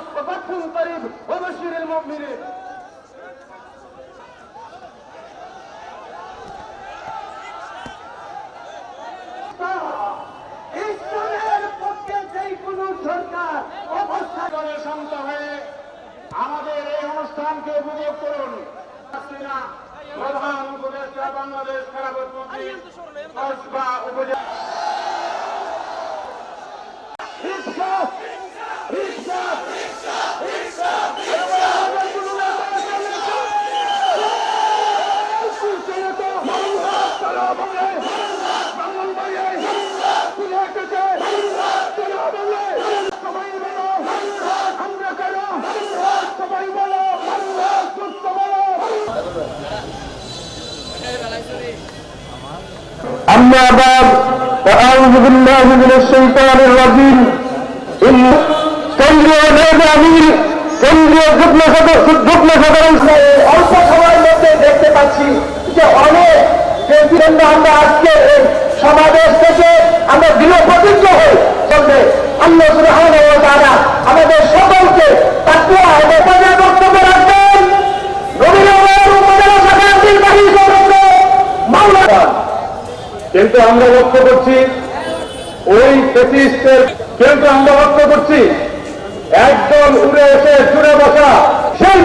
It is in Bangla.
وفتح قريب وبشر المؤمنين ইসলামের পক্ষে যে কোনো সরকার অবস্থা করে শান্ত হয়ে আমাদের এই অনুষ্ঠানকে উপভোগ করুন হাসিনা প্রধান উপদেষ্টা বাংলাদেশ খেলাফত মন্ত্রী কসবা উপজেলা أما بعد فأعوذ بالله من الشيطان الرجيم إن কেন্দ্রীয় নির্বাহীর কেন্দ্রীয় যুগ্ম সদস্য যুগ্ম সদস্য অল্প সময়ের মধ্যে দেখতে পাচ্ছি যে অনেক প্রেসিডেন্ট আমরা আজকে এই সমাবেশ থেকে আমরা দৃঢ় প্রতিজ্ঞ হই চলবে আল্লাহ সুবহানাহু ওয়া তাআলা আমাদের সকলকে তাকওয়া এবং কিন্তু আমরা লক্ষ্য করছি ওই ফেসিস্টের কিন্তু আমরা লক্ষ্য করছি একদম উড়ে এসে জুড়ে বসা সেই